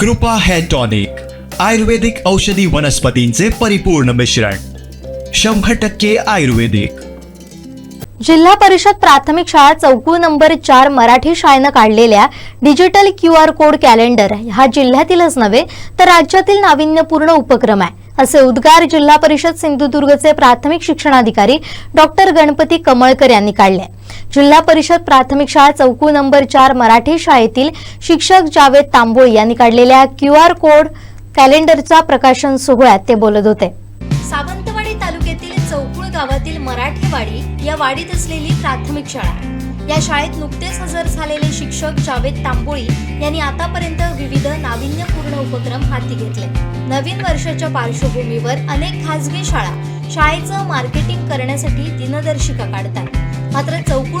कृपा hair tonic आयुर्वेदिक औषधी वनस्पतींचे परिपूर्ण मिश्रण शंभर टक्के आयुर्वेदिक. जिल्हा परिषद प्राथमिक शाळा चौकू नंबर चार मराठी शाळेनं काढलेल्या digital Q R code calendar हा जिल्ह्यातीलच नव्हे तर राज्यातील नाविन्यपूर्ण उपक्रम आहे. असे उद्गार जिल्हा परिषद सिंधुदुर्गचे प्राथमिक शिक्षणाधिकारी डॉक्टर गणपती कमळकर यांनी काढले. जिल्हा परिषद प्राथमिक शाळा चौकू नंबर चार मराठी शाळेतील शिक्षक जावेद तांबोळी यांनी काढलेल्या क्यू आर कोड कॅलेंडरचा प्रकाशन सोहळ्यात ते बोलत होते. सावंतवाडी तालुक्यातील चौकुळ गावातील मराठीवाडी या वाडीत असलेली प्राथमिक शाळा या शाळेत नुकतेच हजर झालेले शिक्षक जावेद तांबोळी यांनी आतापर्यंत विविध नाविन्यपूर्ण उपक्रम हाती घेतले. नवीन वर्षाच्या पार्श्वभूमीवर अनेक खासगी शाळा शाळेचं मार्केटिंग करण्यासाठी दिनदर्शिका काढतात.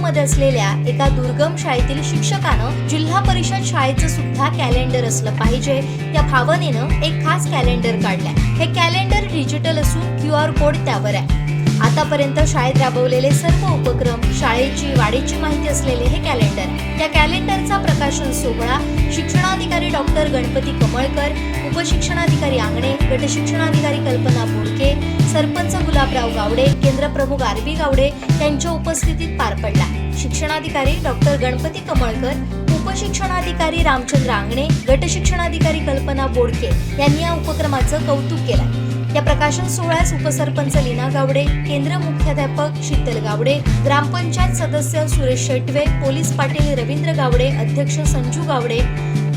मध्ये असलेल्या एका दुर्गम शाळेतील शिक्षकानं जिल्हा परिषद शाळेचं सुद्धा कॅलेंडर असलं पाहिजे. या भावनेनं एक खास कॅलेंडर काढलंय. हे कॅलेंडर डिजिटल असून क्यू आर कोड त्यावर आहे. आतापर्यंत शाळेत राबवलेले सर्व उपक्रम शाळेची वाढीची माहिती असलेले हे कॅलेंडर या कॅलेंडरचा प्रकाशन सोहळा शिक्षणाधिकारी डॉक्टर गणपती कमळकर उपशिक्षणाधिकारी आंगणे गटशिक्षणाधिकारी कल्पना बोडके सरपंच गुलाबराव गावडे केंद्रप्रमुख आर बी गावडे यांच्या उपस्थितीत पार पडला. शिक्षणाधिकारी डॉक्टर गणपती कमळकर उपशिक्षणाधिकारी रामचंद्र आंगणे गटशिक्षणाधिकारी कल्पना बोडके यांनी या उपक्रमाचं कौतुक केलं. या प्रकाशन सोहळ्यास उपसरपंच लीना गावडे केंद्र मुख्याध्यापक शीतल गावडे ग्रामपंचायत सदस्य सुरेश शेटवे पोलीस पाटील रवींद्र गावडे अध्यक्ष संजू गावडे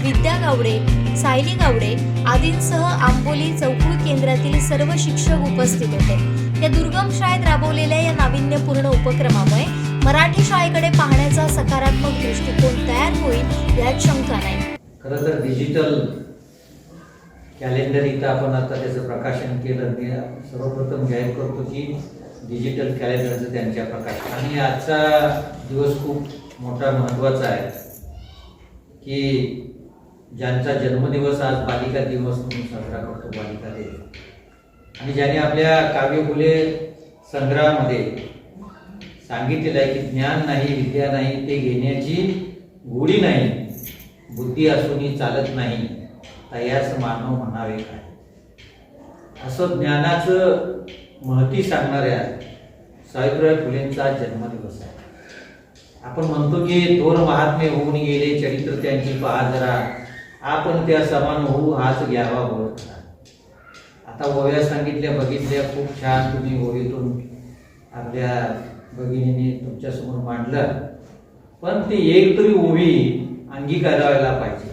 विद्या गावडे सायली गावडे आदींसह आंबोली चौकुळ केंद्रातील सर्व शिक्षक उपस्थित होते. या दुर्गम शाळेत राबवलेल्या या नाविन्यपूर्ण उपक्रमामुळे मराठी शाळेकडे पाहण्याचा सकारात्मक दृष्टिकोन तयार होईल यात शंका नाही. खरं तर डिजिटल कॅलेंडर इथं आपण आता त्याचं प्रकाशन केलं. मी सर्वप्रथम जाहीर करतो की डिजिटल कॅलेंडरचं त्यांच्या प्रकाशन. आणि आजचा दिवस खूप मोठा महत्त्वाचा आहे की ज्यांचा जन्मदिवस आज बालिका दिवस म्हणून साजरा करतो बालिका दिन आणि ज्याने आपल्या काव्य फुले संग्रहामध्ये सांगितलेलं आहे की ज्ञान नाही विद्या नाही ते घेण्याची गोडी नाही बुद्धी असूनही चालत नाही तयास मानव म्हणावे काय? असं ज्ञानाचं महती सांगणाऱ्या सावित्रीबाई फुलेंचा जन्मदिवस आहे. आपण म्हणतो की दोन महात्मे होऊन गेले चरित्र त्यांची पहा जरा. आपण त्या समान होऊ हाच घ्यावा बोलत आता ओव्या सांगितल्या बघितल्या खूप छान तुम्ही ओवीतून आपल्या भगिनीने तुमच्यासमोर मांडलं. पण ती एक तरी ओवी अंगीकारायला पाहिजे.